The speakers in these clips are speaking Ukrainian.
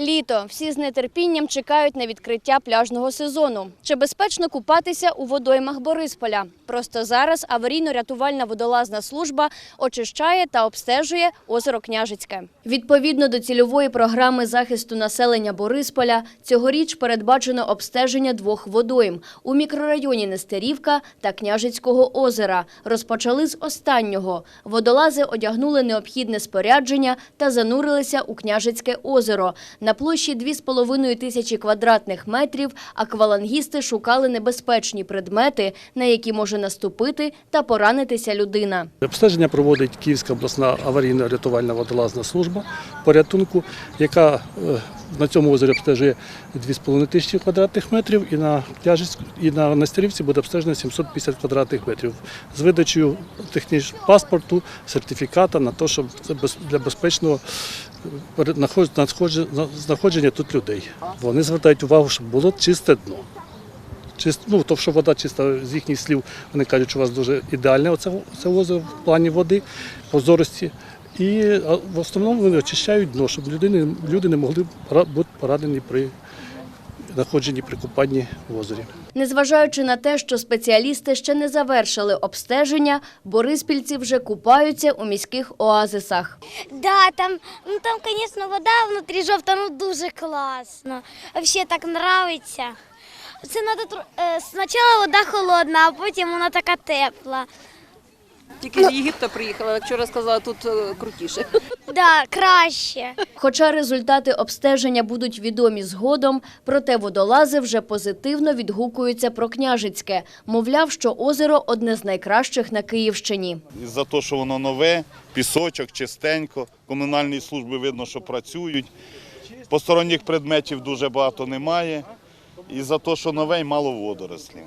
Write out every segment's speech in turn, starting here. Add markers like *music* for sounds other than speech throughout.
Літо всі з нетерпінням чекають на відкриття пляжного сезону. Чи безпечно купатися у водоймах Борисполя? Просто зараз аварійно-рятувальна водолазна служба очищає та обстежує озеро Княжицьке. Відповідно до цільової програми захисту населення Борисполя, цьогоріч передбачено обстеження двох водойм у мікрорайоні Нестерівка та Княжицького озера. Розпочали з останнього. Водолази одягнули необхідне спорядження та занурилися у Княжицьке озеро. На площі 2,5 тисячі квадратних метрів аквалангісти шукали небезпечні предмети, на які може наступити та поранитися людина. Обстеження проводить Київська обласна аварійно-рятувальна водолазна служба порятунку, яка е, на цьому озері обстежує 2,5 тисячі квадратних метрів і на Княжицьку- і на Настерівці буде обстежено 750 квадратних метрів з видачею технічного паспорту, сертифіката на те, щоб це для безпечного надходження- знаходження тут людей. Вони звертають увагу, щоб було чисте дно. Чист, ну, то, що вода чиста, з їхніх слів, вони кажуть, що у вас дуже ідеальне оце, це озеро в плані води, прозорості. І в основному вони очищають дно, щоб людини, люди не могли бути поранені при знаходженні при купанні в озері. Незважаючи на те, що спеціалісти ще не завершили обстеження, бориспільці вже купаються у міських оазисах. Да, там, ну там, конечно, вода внутрі жовта, ну дуже класно. Вообще так нравиться. Це надо тр- е, спочатку вода холодна, а потім вона така тепла. Тільки з Єгипта приїхала, як вчора сказала, тут е, крутіше. *laughs* Да, краще. Хоча результати обстеження будуть відомі згодом, проте водолази вже позитивно відгукуються про Княжицьке. Мовляв, що озеро одне з найкращих на Київщині. За те, що воно нове, пісочок, чистенько, комунальні служби видно, що працюють. Посторонніх предметів дуже багато немає. І за те, що нове мало водорослів.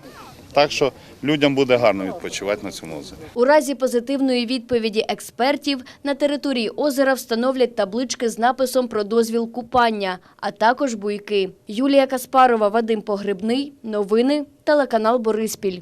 Так що людям буде гарно відпочивати на цьому озері. У разі позитивної відповіді експертів на території озера встановлять таблички з написом про дозвіл купання, а також буйки. Юлія Каспарова, Вадим Погребний. Новини. Телеканал Бориспіль.